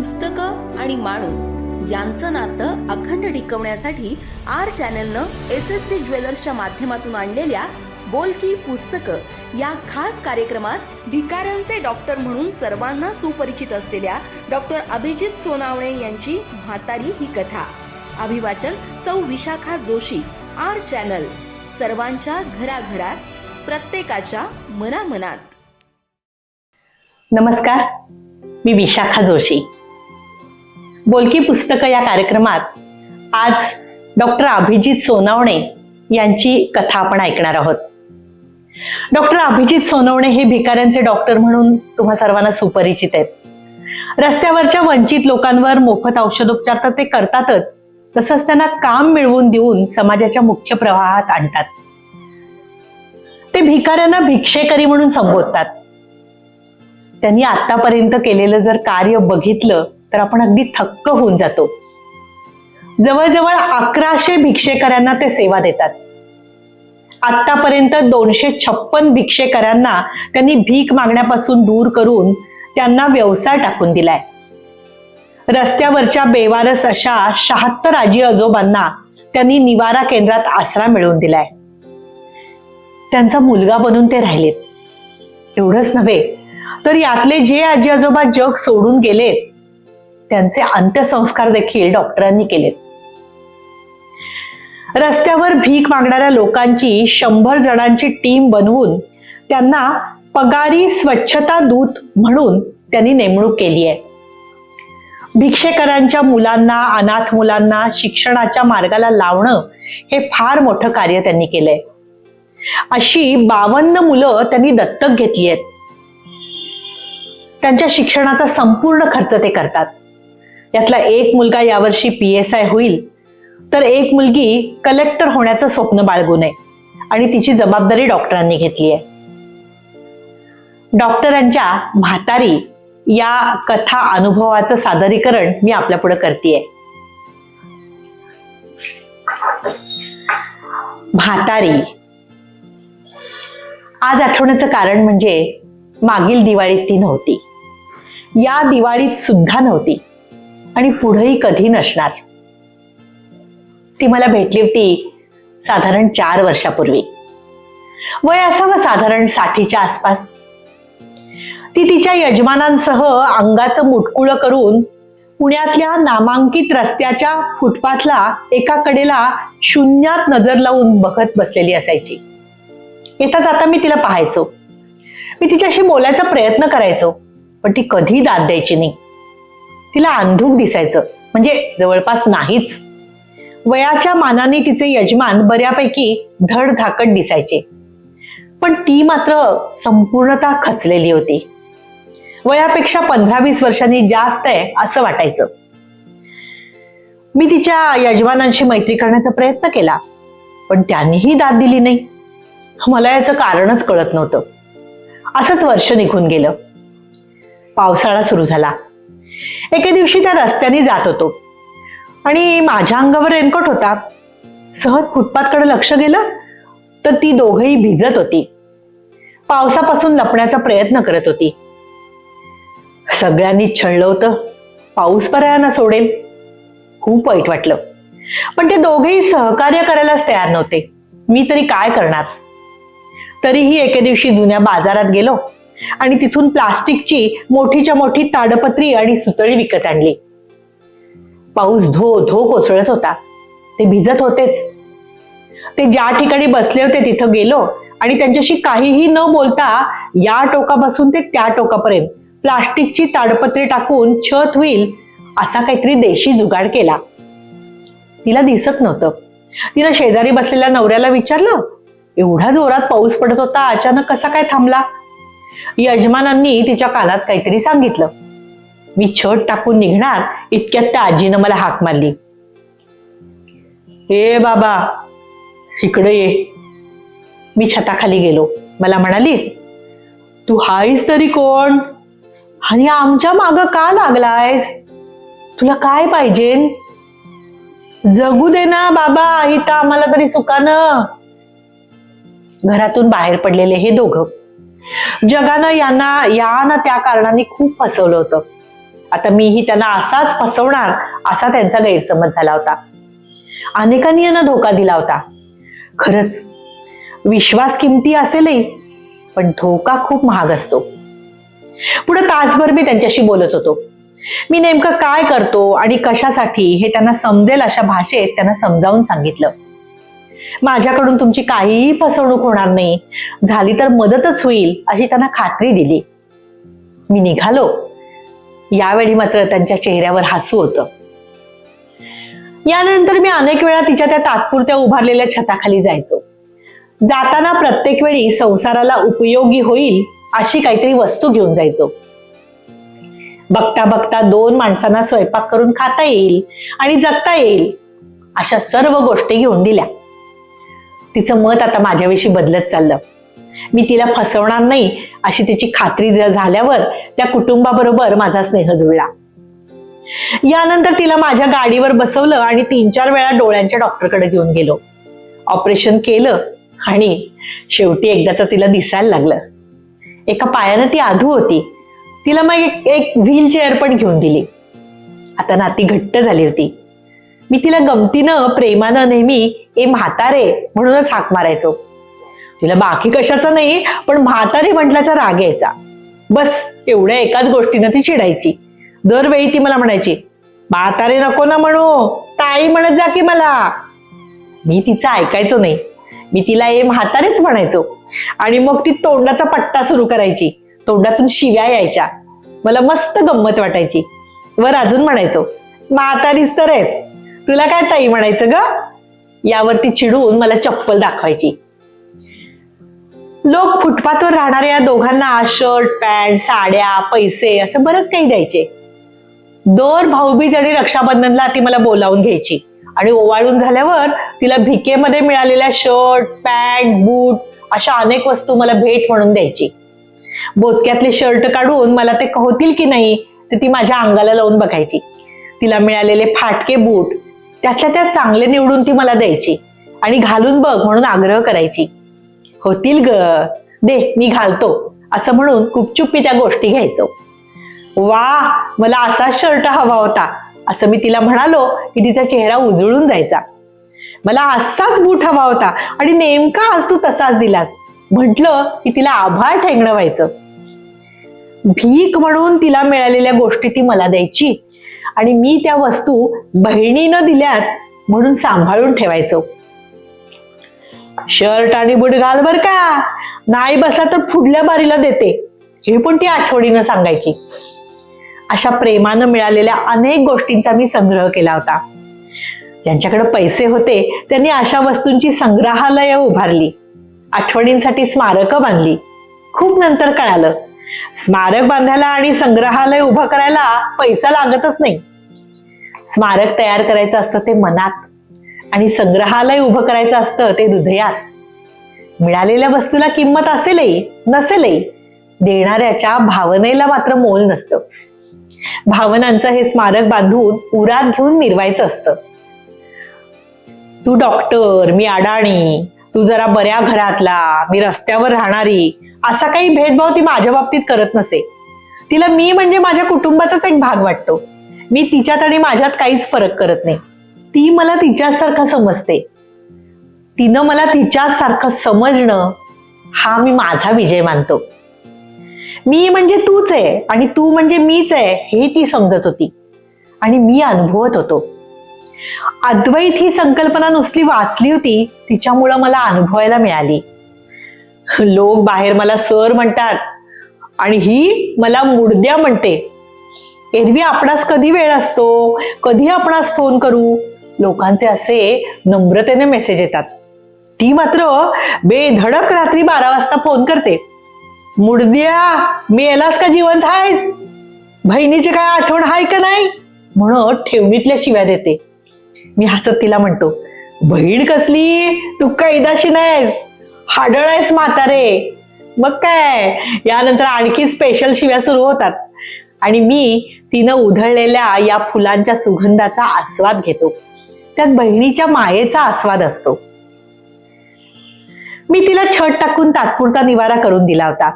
पुस्तकं आणि माणूस यांचं नातं अखंड टिकवण्यासाठी आर चॅनलनं एस एस टी ज्वेलर्सच्या माध्यमातून आणलेल्या बोलकी पुस्तकं या खास कार्यक्रमात भिकाऱ्यांचे डॉक्टर म्हणून सर्वांना सुपरिचित असलेल्या डॉक्टर अभिजित सोनावणे यांची म्हातारी ही कथा. अभिवाचन सौ विशाखा जोशी आर चॅनल. सर्वांच्या घराघरात प्रत्येकाच्या मनामनात. नमस्कार. मी विशाखा जोशी. बोलकी पुस्तकं या कार्यक्रमात आज डॉक्टर अभिजित सोनवणे यांची कथा आपण ऐकणार आहोत. डॉक्टर अभिजित सोनवणे हे भिकाऱ्यांचे डॉक्टर म्हणून तुम्हा सर्वांना सुपरिचित आहेत. रस्त्यावरच्या वंचित लोकांवर मोफत औषधोपचार तर ते करतातच तसंच त्यांना काम मिळवून देऊन समाजाच्या मुख्य प्रवाहात आणतात. ते भिकाऱ्यांना भिक्षेकरी म्हणून संबोधतात. त्यांनी आतापर्यंत केलेलं जर कार्य बघितलं तर आपण अगदी थक्क होऊन जातो. जवळजवळ अकराशे भिक्षेकरांना ते सेवा देतात. आतापर्यंत दोनशे छप्पन भिक्षेकरांना त्यांनी भीक मागण्यापासून दूर करून त्यांना व्यवसाय टाकून दिलाय. रस्त्यावरच्या बेवारस अशा शहात्तर आजी आजोबांना त्यांनी निवारा केंद्रात आसरा मिळवून दिलाय. त्यांचा मुलगा बनून ते राहिलेत. एवढंच नव्हे तर यातले जे आजी आजोबा जग सोडून गेलेत त्यांचे अंत्यसंस्कार देखील डॉक्टरांनी केलेत. रस्त्यावर भीक मागणाऱ्या लोकांची शंभर जणांची टीम बनवून त्यांना पगारी स्वच्छता दूत म्हणून त्यांनी नेमणूक केली आहे. भिक्षेकरांच्या मुलांना अनाथ मुलांना शिक्षणाच्या मार्गाला लावणं हे फार मोठं कार्य त्यांनी केलंय. अशी बावन्न मुलं त्यांनी दत्तक घेतली आहेत. त्यांच्या शिक्षणाचा संपूर्ण खर्च ते करतात. यातला एक मुलगा यावर्षी पी एस आय होईल. तर एक मुलगी कलेक्टर होण्याचं स्वप्न बाळगू नये. आणि तिची जबाबदारी डॉक्टरांनी घेतली आहे. डॉक्टरांच्या म्हातारी या कथा अनुभवाचं सादरीकरण मी आपल्या पुढे करतेय. म्हातारी. आज आठवण्याचं कारण म्हणजे मागील दिवाळीत ती नव्हती. या दिवाळीत सुद्धा नव्हती. आणि पुढेही कधी नसणार. ती मला भेटली होती साधारण चार वर्षापूर्वी. वय असावं साधारण साठीच्या आसपास. ती तिच्या यजमानांसह अंगाचं मुटकुळं करून पुण्यातल्या नामांकित रस्त्याच्या फुटपाथला एका कडेला शून्यात नजर लावून बघत बसलेली असायची. येता जाता मी तिला पाहायचो. मी तिच्याशी बोलायचा प्रयत्न करायचो पण ती कधी दाद द्यायची नाही. तिला अंधूक दिसायचं. म्हणजे जवळपास नाहीच. वयाच्या मानाने तिचे यजमान बऱ्यापैकी धडधाकट दिसायचे. पण ती मात्र संपूर्णता खचलेली होती. वयापेक्षा पंधरा वीस वर्षांनी जास्त आहे असं वाटायचं. मी तिच्या यजमानांशी मैत्री करण्याचा प्रयत्न केला पण त्यांनीही दाद दिली नाही. मला याचं कारणच कळत नव्हतं. असंच वर्ष निघून गेलं. पावसाळा सुरू झाला. एके दिवशी त्या रस्त्याने जात होतो. आणि माझ्या अंगावर रेनकोट होता. सहज फुटपाथकडे लक्ष गेलं तर ती दोघही भिजत होती. पावसापासून लपण्याचा प्रयत्न करत होती. सगळ्यांनी छळलं होतं पाऊस पर्यायांना सोडेल. खूप वाईट वाटलं. पण ते दोघेही सहकार्य करायलाच तयार नव्हते. मी तरी काय करणार? तरीही एके दिवशी जुन्या बाजारात गेलो. आणि तिथून प्लास्टिकची मोठीच्या मोठी ताडपत्री आणि सुतळी विकत आणली. पाऊस धो धो कोसळत होता. ते भिजत होतेच. ते ज्या ठिकाणी बसले होते तिथं गेलो आणि त्यांच्याशी काहीही न बोलता या टोकापासून ते त्या टोकापर्यंत प्लास्टिकची ताडपत्री टाकून छत होईल असा काहीतरी देशी जुगाड केला. तिला दिसत नव्हतं. तिनं शेजारी बसलेल्या नवऱ्याला विचारलं एवढा जोरात पाऊस पडत होता अचानक कसा काय थांबला? यजमानांनी तिच्या कानात काहीतरी सांगितलं. मी छत टाकून निघणार इतक्यात त्या आजीनं मला हाक मारली. ए बाबा इकडे ये. मी छताखाली गेलो. मला म्हणाली तू हायस तरी कोण? आणि आमच्या माग का लागलायस? तुला काय पाहिजे? जगू दे ना बाबा इथं आम्हाला तरी सुकान घरातून बाहेर पडलेले हे दोघं जगानं यांना या ना त्या कारणाने खूप फसवलं होतं. आता मीही त्यांना असाच फसवणार असा त्यांचा गैरसमज झाला होता. अनेकांनी यांना धोका दिला होता. खरंच विश्वास किमती असेलही पण धोका खूप महाग असतो. पुढे तासभर मी त्यांच्याशी बोलत होतो. मी नेमकं काय करतो आणि कशासाठी हे त्यांना समजेल अशा भाषेत त्यांना समजावून सांगितलं. माझ्याकडून तुमची काहीही फसवणूक होणार नाही. झाली तर मदतच होईल अशी त्यांना खात्री दिली. मी निघालो. यावेळी मात्र त्यांच्या चेहऱ्यावर हसू होतं. यानंतर मी अनेक वेळा तिच्या त्या तात्पुरत्या उभारलेल्या छताखाली जायचो. जाताना प्रत्येक वेळी संसाराला उपयोगी होईल अशी काहीतरी वस्तू घेऊन जायचो. बघता बघता दोन माणसांना स्वयंपाक करून खाता येईल आणि जगता येईल अशा सर्व गोष्टी घेऊन दिल्या. तिचं मत आता माझ्याविषयी बदलत चाललं. मी तिला फसवणार नाही अशी तिची खात्री झाल्यावर त्या कुटुंबाबरोबर माझा स्नेह जुळला. यानंतर तिला माझ्या गाडीवर बसवलं आणि तीन चार वेळा डोळ्यांच्या डॉक्टरकडे घेऊन गेलो. ऑपरेशन केलं आणि शेवटी एकदाच तिला दिसायला लागलं. एका पायानं ती आधू होती. तिला मग एक एक व्हील चेअर पण घेऊन दिली. आता नाती घट्ट झाली होती. मी तिला गमतीनं प्रेमानं नेहमी ए म्हातारे म्हणूनच हाक मारायचो. तिला बाकी कशाचा नाही पण म्हातारे म्हटल्याचा राग यायचा. बस एवढ्या एकाच गोष्टीनं ती चिडायची. दरवेळी ती मला म्हणायची म्हातारे नको ना म्हणू ताई म्हणत जा की मला. मी तिचं ऐकायचो नाही. मी तिला ए म्हातारेच म्हणायचो. आणि मग ती तोंडाचा पट्टा सुरू करायची. तोंडातून शिव्या यायच्या. मला मस्त गंमत वाटायची. वर अजून म्हणायचो म्हातारीच तर आहेस. तुला काय ताई म्हणायचं ग? यावरती चिडून मला चप्पल दाखवायची. लोक फुटपाथवर राहणाऱ्या दोघांना शर्ट पॅन्ट साड्या पैसे असं बरंच काही द्यायचे. दर भाऊबीज आणि रक्षाबंधनला ती मला बोलावून घ्यायची. आणि ओवाळून झाल्यावर तिला भिकेमध्ये मिळालेल्या शर्ट पॅन्ट बूट अशा अनेक वस्तू मला भेट म्हणून द्यायची. बोचक्यातले शर्ट काढून मला ते होतील की नाही ते ती माझ्या अंगाला लावून बघायची. तिला मिळालेले फाटके बूट त्यातल्या त्यात चांगले निवडून ती मला द्यायची. आणि घालून बघ म्हणून आग्रह करायची. होतील ग. दे मी घालतो. असं म्हणून गुपचूप मी त्या गोष्टी घ्यायचो. वा मला असा शर्ट हवा होता. असं मी तिला म्हणालो की तिचा चेहरा उजळून जायचा. मला असाच बूट हवा होता आणि नेमका आज तू तसाच दिलास. म्हटलं की तिला आभार ठेंगणं व्हायचं. भीक म्हणून तिला मिळालेल्या गोष्टी ती मला द्यायची. आणि मी त्या वस्तू बहिणीनं दिल्यात म्हणून सांभाळून ठेवायचो. शर्ट आणि बूट घाल बर का. नाही बसला तर पुढल्या बारीला देते. हे पण ती आठवडीनं सांगायची. अशा प्रेमानं मिळालेल्या अनेक गोष्टींचा मी संग्रह केला होता. ज्यांच्याकडे पैसे होते त्यांनी अशा वस्तूंची संग्रहालय उभारली. आठवणींसाठी स्मारकं बांधली. खूप नंतर कळालं. स्मारक बांधायला आणि संग्रहालय उभं करायला पैसा लागतच नाही. स्मारक तयार करायचं असतं ते मनात आणि संग्रहालय उभं करायचं असतं ते हृदयात. मिळालेल्या वस्तूला किंमत असेलही नसेलही देणाऱ्याच्या भावनेला मात्र मोल नसतं. भावनांचं हे स्मारक बांधून उरात घेऊन मिरवायचं असतं. तू डॉक्टर मी अडाणी तू जरा बऱ्या घरातला मी रस्त्यावर राहणारी असा काही भेदभाव ती माझ्या बाबतीत करत नसे. तिला मी म्हणजे माझ्या कुटुंबाचाच एक भाग वाटतो. मी तिच्यात आणि माझ्यात काहीच फरक करत नाही. ती मला तिच्यासारखं समजते. तिनं मला तिच्यासारखं समजणं हा मी माझा विजय मानतो. मी म्हणजे तूच आहे आणि तू म्हणजे मीच आहे हे ती समजत होती. आणि मी अनुभवत होतो. अद्वैत ही संकल्पना नुसती वाचली होती तिच्यामुळं मला अनुभवायला मिळाली. लोक बाहेर मला सर म्हणतात आणि ही मला मुडद्या म्हणते. एरवी आपणास कधी वेळ असतो? कधी आपणास फोन करू? लोकांचे असे नम्रतेने मेसेज येतात. ती मात्र बेधडक रात्री बारा वाजता फोन करते. मुडद्या मी येलास का जिवंत आहेस? बहिणीची काय आठवण आहे का नाही? म्हणत ठेवणीतल्या शिव्या देते. मी हसत तिला म्हणतो बहीण कसली? तू कैदाशी नाहीस. हाडळ आहेस म्हातारे. मग काय? यानंतर आणखी स्पेशल शिव्या सुरू होतात. आणि मी तिनं उधळलेल्या या फुलांच्या सुगंधाचा आस्वाद घेतो. त्यात बहिणीच्या मायेचा आस्वाद असतो. मी तिला छत टाकून तात्पुरता निवारा करून दिला होता.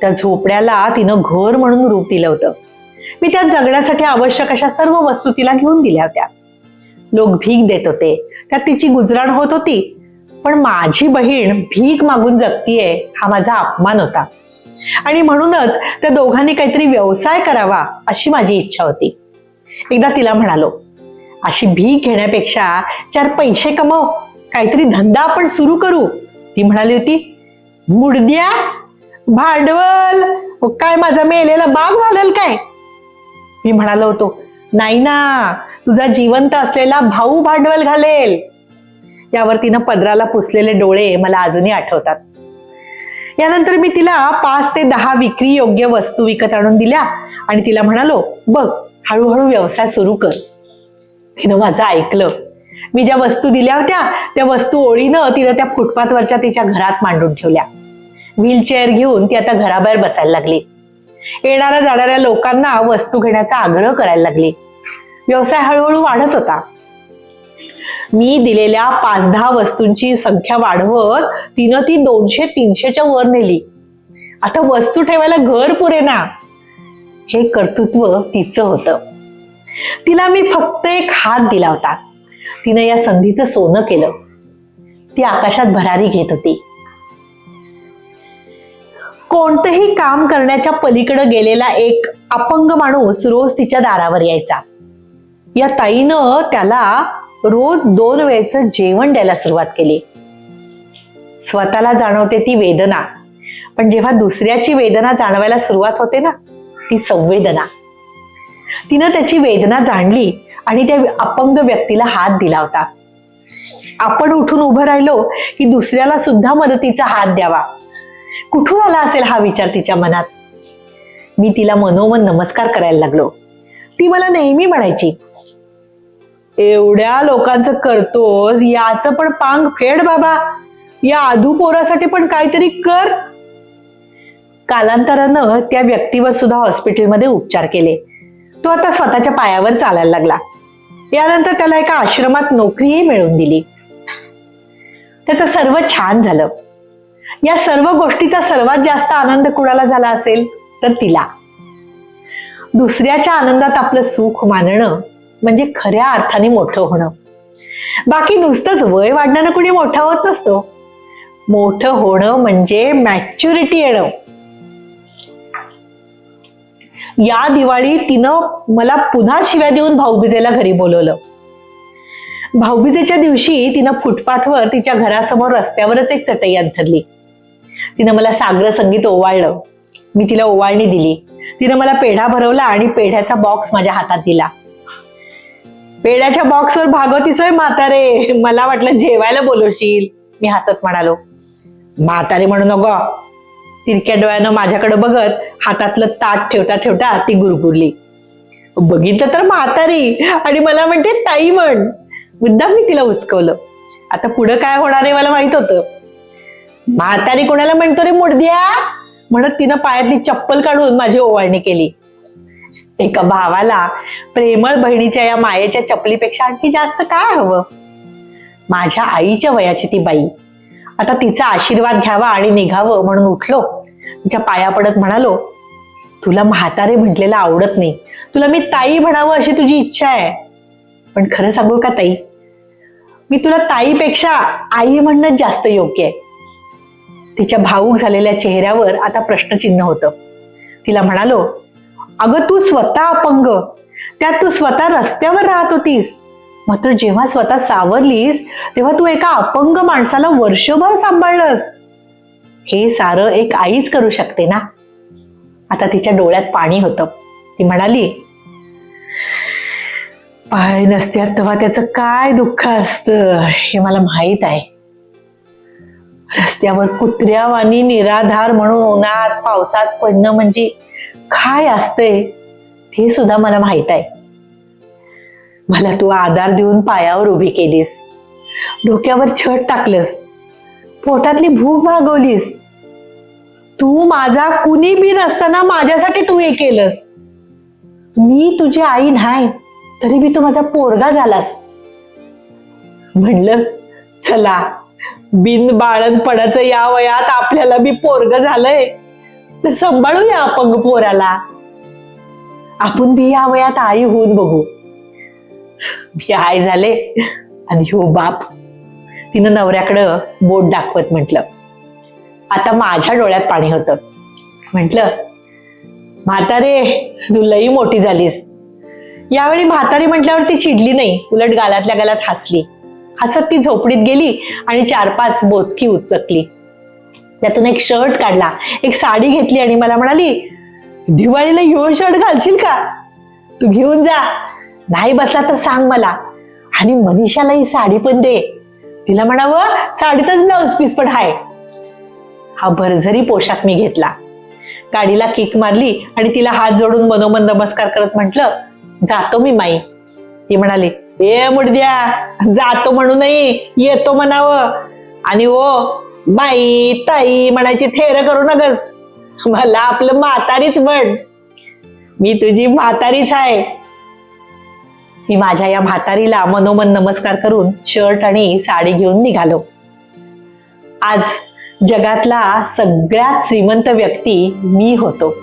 त्या झोपड्याला तिनं घर म्हणून रूप दिलं होतं. मी त्या जगण्यासाठी आवश्यक अशा सर्व वस्तू तिला घेऊन दिल्या होत्या. लोक भीक देत होते. त्यात तिची गुजराण होत होती. पण माझी बहीण भीक मागून जगतीये हा माझा अपमान होता. आणि म्हणूनच त्या दोघांनी काहीतरी व्यवसाय करावा अशी माझी इच्छा होती. एकदा तिला म्हणालो अशी भीक घेण्यापेक्षा चार पैसे कमव काहीतरी धंदा आपण सुरू करू. ती म्हणाली होती मुडद्या भांडवल काय माझा मेलेला बाप घालेल काय? मी म्हणालो होतो नाही ना तुझा जिवंत असलेला भाऊ भांडवल घालेल. यावर तिनं पदराला पुसलेले डोळे मला अजूनही आठवतात. यानंतर मी तिला पाच ते दहा विक्री योग्य वस्तू विकत आणून दिल्या आणि तिला म्हणालो बघ हळूहळू व्यवसाय सुरू कर. तिनं माझं ऐकलं. मी ज्या वस्तू दिल्या होत्या त्या वस्तू ओळीनं तिनं त्या फुटपाथवरच्या तिच्या घरात मांडून ठेवल्या. व्हीलचेअर घेऊन ती आता घराबाहेर बसायला लागली. येणाऱ्या जाणाऱ्या लोकांना वस्तू घेण्याचा आग्रह करायला लागली. व्यवसाय हळूहळू वाढत होता. मी दिलेल्या पाच दहा वस्तूंची संख्या वाढवत तिनं ती दोनशे तीनशेच्या वर नेली. आता वस्तू ठेवायला घर पुरेना हे कर्तृत्व तिचं होतं. तिला मी फक्त एक हात दिला होता. तिनं या संधीचं सोनं केलं. ती आकाशात भरारी घेत होती. कोणतंही काम करण्याच्या पलीकडे गेलेला एक अपंग माणूस रोज तिच्या दारावर यायचा. या ताईनं त्याला रोज दोन वेळचं जेवण द्यायला सुरुवात केली. स्वतःला जाणवते ती वेदना. पण जेव्हा दुसऱ्याची वेदना जाणवायला सुरुवात होते ना ती संवेदना. तिनं त्याची वेदना जाणली आणि त्या अपंग व्यक्तीला हात दिला होता. आपण उठून उभं राहिलो की दुसऱ्याला सुद्धा मदतीचा हात द्यावा. कुठून आला असेल हा विचार तिच्या मनात? मी तिला मनोमन नमस्कार करायला लागलो. ती मला नेहमी म्हणायची एवढ्या लोकांचं करतोस याचं पण पांग फेड बाबा. या आधू पोरासाठी पण काहीतरी कर. कालांतरानं त्या व्यक्तीवर सुद्धा हॉस्पिटलमध्ये उपचार केले. तो आता स्वतःच्या पायावर चालायला लागला. यानंतर त्याला एका आश्रमात नोकरीही मिळवून दिली. त्याचं सर्व छान झालं. या सर्व गोष्टीचा सर्वात जास्त आनंद कुणाला झाला असेल? तर तिला. दुसऱ्याच्या आनंदात आपलं सुख मानणं म्हणजे खऱ्या अर्थाने मोठं होणं. बाकी नुसतंच वय वाढण्यानं कुणी मोठा होत नसतो. मोठं होणं म्हणजे मॅच्युरिटी येणं. या दिवाळी तिनं मला पुन्हा शिव्या देऊन भाऊबीजेला घरी बोलवलं. भाऊबीजेच्या दिवशी तिनं फुटपाथवर तिच्या घरासमोर रस्त्यावरच एक चटई धरली तिनं मला सागर संगीत ओवाळलं. मी तिला ओवाळणी दिली. तिनं मला पेढा भरवला आणि पेढ्याचा बॉक्स माझ्या हातात दिला. पेड्याच्या बॉक्सवर भागवती सोय म्हातारे. मला वाटलं जेवायला बोलवशील. मी हसत म्हणालो. म्हातारे म्हणू नको. तिरक्या डोळ्यानं माझ्याकडे बघत हातातलं ताट ठेवता ठेवता ती गुरगुरली. बघितलं तर म्हातारी. आणि मला म्हणते ताई म्हण. मुद्दाम मी तिला उचकवलं आता पुढं काय होणार आहे मला माहीत होतं. म्हातारी कोणाला म्हणतो रे मुडद्या? म्हणत तिनं पायातली चप्पल काढून माझी ओवाळणी केली. एका भावाला प्रेमळ बहिणीच्या या मायेच्या चपलीपेक्षा आणखी जास्त काय हवं? माझ्या आईच्या वयाची ती बाई. आता तिचा आशीर्वाद घ्यावा आणि निघावं म्हणून उठलो. तिच्या पाया पडत म्हणालो तुला म्हातारे म्हटलेलं आवडत नाही. तुला मी ताई म्हणावं अशी तुझी इच्छा आहे. पण खरं सांगू का ताई? मी तुला ताईपेक्षा आई म्हणणं जास्त योग्य आहे. तिच्या भाऊक झालेल्या चेहऱ्यावर आता प्रश्नचिन्ह होतं. तिला म्हणालो अगं तू स्वतः अपंग. त्यात तू स्वतः रस्त्यावर राहत होतीस. मात्र जेव्हा स्वतः सावरलीस तेव्हा तू एका अपंग माणसाला वर्षभर सांभाळलंस. हे सारं एक आईच करू शकते ना? आता तिच्या डोळ्यात पाणी होतं. ती म्हणाली पाय नसत्यात तेव्हा त्याचं काय दुःख असतं हे मला माहीत आहे. रस्त्यावर कुत्र्यावानी निराधार म्हणून उन्हात पावसात पडणं म्हणजे काय असतंय हे सुद्धा मला माहीत आहे. मला तू आधार देऊन पायावर उभी केलीस. डोक्यावर छत टाकलंस. पोटातली भूक भागवलीस. तू माझा कुणी बी नसताना माझ्यासाठी तू हे केलंस. मी तुझी आई नाही तरी मी तू माझा पोरगा झालास. म्हणलं चला बिन बाळणपणाचं या वयात आपल्याला बी पोरग झालंय. तर सांभाळूया अपंग पोराला. आपण बी या वयात आई होऊन बघू. मी आई झाले आणि हो बाप. तिनं नवऱ्याकडं बोट दाखवत म्हटलं. आता माझ्या डोळ्यात पाणी होतं. म्हटलं म्हातारे तू लई मोठी झालीस. यावेळी म्हातारी म्हटल्यावर ती चिडली नाही. उलट गालातल्या गालात हसली. हसत ती झोपडीत गेली आणि चार पाच बोचकी उचकली. त्यातून एक शर्ट काढला एक साडी घेतली आणि मला म्हणाली दिवाळीला यो शर्ट घालशील का? तू घेऊन जा. नाही बसला तर सांग मला. आणि मनीषाला ही साडी पण दे. तिला म्हणावं साडीतच ब्लाऊज पीस पण हाय. हा भरझरी पोशाख मी घेतला. गाडीला किक मारली आणि तिला हात जोडून मनोमन नमस्कार करत म्हटलं जातो मी माई. ती म्हणाली ए मुडद्या जातो म्हणू नाही येतो म्हणावं. आणि ओ बाई ताई म्हणायची थेर करू नकस मला आपलं म्हातारीच म्हण. मी तुझी म्हातारीच आहे. मी माझ्या या म्हातारीला मनोमन नमस्कार करून शर्ट आणि साडी घेऊन निघालो. आज जगातला सगळ्यात श्रीमंत व्यक्ती मी होतो.